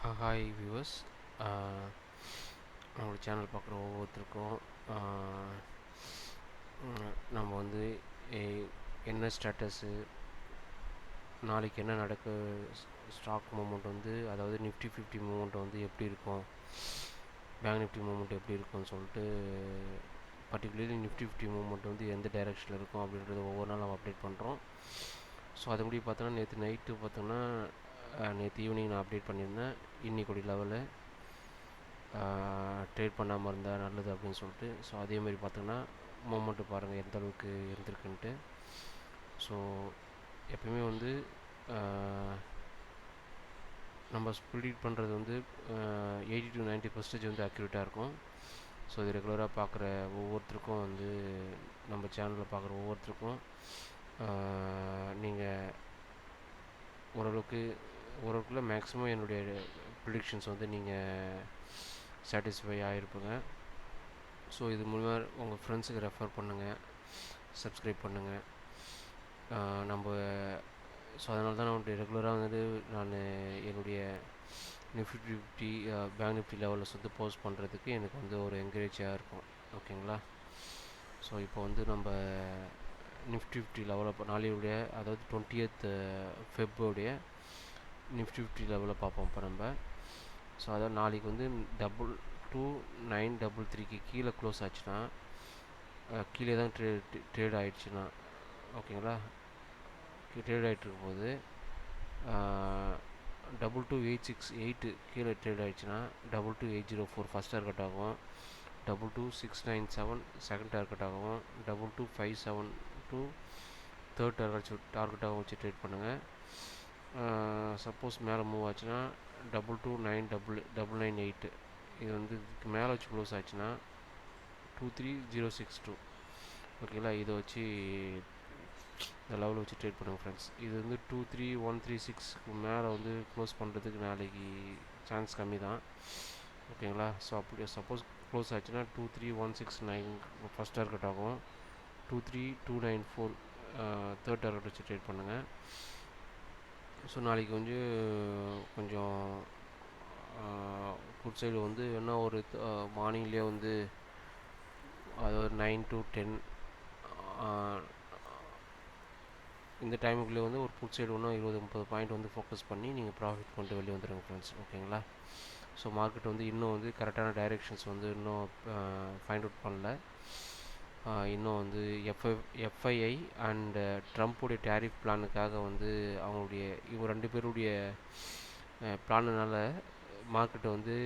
Hi viewers நம்மளோட channel பார்க்குற ஒவ்வொருத்தருக்கும் நம்ம வந்து என்ன ஸ்டேட்டஸு நாளைக்கு என்ன நடக்க ஸ்டாக் மூமெண்ட் வந்து அதாவது நிஃப்டி ஃபிஃப்டி மூமெண்ட் வந்து எப்படி இருக்கும் பேங்க் நிஃப்டி மூமெண்ட் எப்படி இருக்கும்னு சொல்லிட்டு பர்டிகுலர்லி நிஃப்டி ஃபிஃப்டி மூமெண்ட் வந்து எந்த டைரெக்ஷனில் இருக்கும் அப்படின்றது ஒவ்வொரு நாள் நம்ம அப்டேட் பண்ணுறோம் ஸோ அது முடிவு பார்த்தோன்னா நேற்று நைட்டு பார்த்தோன்னா நேற்று ஈவினிங் நான் அப்டேட் பண்ணியிருந்தேன். இன்னிக்குடி லெவலு ட்ரேட் பண்ணாமல் இருந்தால் நல்லது அப்படின்னு சொல்லிட்டு. ஸோ அதேமாரி பார்த்தோன்னா மூமெண்ட்டு பாருங்கள் எந்த அளவுக்கு இருந்திருக்குன்ட்டு. ஸோ எப்பயுமே வந்து நம்ம ஸ்பிளிட் பண்ணுறது வந்து எயிட்டி டு 90% பர்சன்டேஜ் வந்து அக்யூரேட்டாக இருக்கும். ஸோ இது ரெகுலராக பார்க்குற ஒவ்வொருத்தருக்கும் வந்து நம்ம சேனலில் பார்க்குற ஒவ்வொருத்தருக்கும் நீங்கள் ஓரளவுக்கு ஓரளவுக்குள்ள மேக்ஸிமம் என்னுடைய ப்ரிடிக்ஷன்ஸ் வந்து நீங்கள் சாட்டிஸ்ஃபை ஆகிருப்பீங்க ஸோ இது மூலிமா உங்கள் ஃப்ரெண்ட்ஸுக்கு ரெஃபர் பண்ணுங்கள் சப்ஸ்கிரைப் பண்ணுங்கள் நம்ம ஸோ அதனால தான் நான் ரெகுலராக வந்துட்டு நான் என்னுடைய நிஃப்டி ஃபிஃப்டி பேங்க் நிஃப்டி லெவலில் வந்து போஸ்ட் பண்ணுறதுக்கு எனக்கு வந்து ஒரு என்கரேஜாக இருக்கும். ஓகேங்களா ஸோ இப்போ வந்து நம்ம நிஃப்டி ஃபிஃப்டி லெவலில் இப்போ நாளையுடைய அதாவது டுவெண்ட்டி டுவெண்ட்டியத் ஃபெப்ருடைய நிஃப்டி ஃபிஃப்டி லெவலில் பார்ப்போம் இப்போ நம்ம. ஸோ அதாவது நாளைக்கு வந்து டபுள் டூ நைன் டபுள் த்ரீக்கு கீழே க்ளோஸ் ஆச்சுன்னா கீழே தான் ட்ரே ட்ரேட் ஆகிடுச்சுன்னா ஓகேங்களா? ட்ரேட் ஆகிட்டு போது double two eight six eight கீழே ட்ரேட் ஆகிடுச்சுன்னா double two eight zero four first target ஆகும். Double two six nine seven second target ஆகும். Double two five seven two third target டார்கெட்டாகவும் வச்சு ட்ரேட் பண்ணுங்கள் சப்போஸ் மேலே மூவ் ஆச்சுன்னா double two nine double double nine eight இது வந்து இதுக்கு மேலே வச்சு க்ளோஸ் ஆச்சுன்னா two three zero six two ஓகேங்களா இதை வச்சு இந்த லெவலில் வச்சு ட்ரேட் பண்ணுங்கள் ஃப்ரெண்ட்ஸ் இது வந்து டூ த்ரீ ஒன் த்ரீ சிக்ஸ்க்கு மேலே வந்து க்ளோஸ் பண்ணுறதுக்கு நாளைக்கு சான்ஸ் கம்மி தான் ஓகேங்களா ஸோ அப்படி சப்போஸ் க்ளோஸ் ஆச்சுன்னா two three one six nine first target ஆகும். Two three two nine four third target வச்சு ட்ரேட் பண்ணுங்கள் ஸோ நாளைக்கு வந்து கொஞ்சம் குட் சைடு வந்து என்ன ஒரு மார்னிங்லேயே வந்து அதாவது நைன் டு டென் இந்த டைமுக்குள்ளே வந்து ஒரு புட் சைடு ஒன்றும் இருபது முப்பது பாயிண்ட் வந்து ஃபோக்கஸ் பண்ணி நீங்கள் ப்ராஃபிட் கொண்டு வெளியே வந்துடுங்க ஃப்ரெண்ட்ஸ் ஓகேங்களா ஸோ மார்க்கெட் வந்து இன்னும் வந்து கரெக்டான டைரெக்ஷன்ஸ் வந்து இன்னும் ஃபைண்ட் அவுட் பண்ணல. இன்னும் வந்து எஃப்ஐ எஃப்ஐஐ அண்டு ட்ரம்ப்புடைய டேரிஃப் பிளானுக்காக வந்து அவங்களுடைய இவங்க ரெண்டு பேருடைய பிளானுனால மார்க்கெட்டை வந்து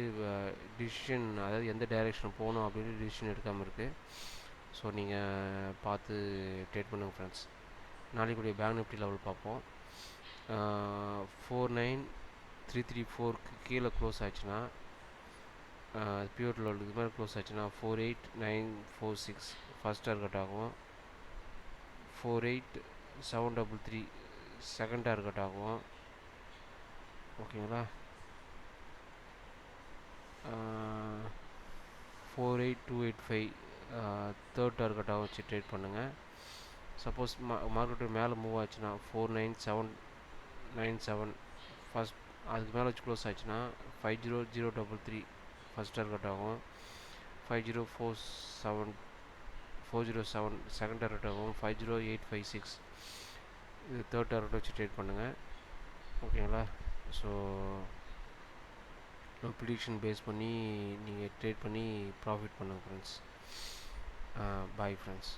டிசிஷன் அதாவது எந்த டைரெக்ஷன் போகணும் அப்படின்னு டிசிஷன் எடுக்காமல் இருக்குது ஸோ நீங்கள் பார்த்து ட்ரேட் பண்ணுங்கள் ஃப்ரெண்ட்ஸ் நாளைக்குடைய பேங்க் நிஃப்டி லெவல் பார்ப்போம். ஃபோர் நைன் த்ரீ த்ரீ ஃபோருக்கு கீழே க்ளோஸ் ஆச்சுன்னா பியூர் லெவலுக்கு மேலே க்ளோஸ் ஆச்சுன்னா four eight nine four six first target ஆகும். Four eight seven double three second target ஆகும். ஓகேங்களா four eight two eight five third டார்கெட்டாக வச்சு ட்ரேட் பண்ணுங்கள் சப்போஸ் மா மார்க்கெட்டு மேலே மூவ் ஆச்சுன்னா four nine seven nine seven first அதுக்கு மேலே வச்சு க்ளோஸ் ஆச்சுன்னா five zero zero double three first target ஆகும். Five zero four seven four zero seven second target ஆகும் five zero eight five six இது தேர்ட் டார்கெட் வச்சு trade பண்ணுங்கள் ஓகேங்களா? ஸோ ப்ரிடிக்ஷன் பேஸ் பண்ணி நீங்கள் ட்ரேட் பண்ணி ப்ராஃபிட் பண்ணுங்கள் ஃப்ரெண்ட்ஸ் பாய் ஃப்ரெண்ட்ஸ்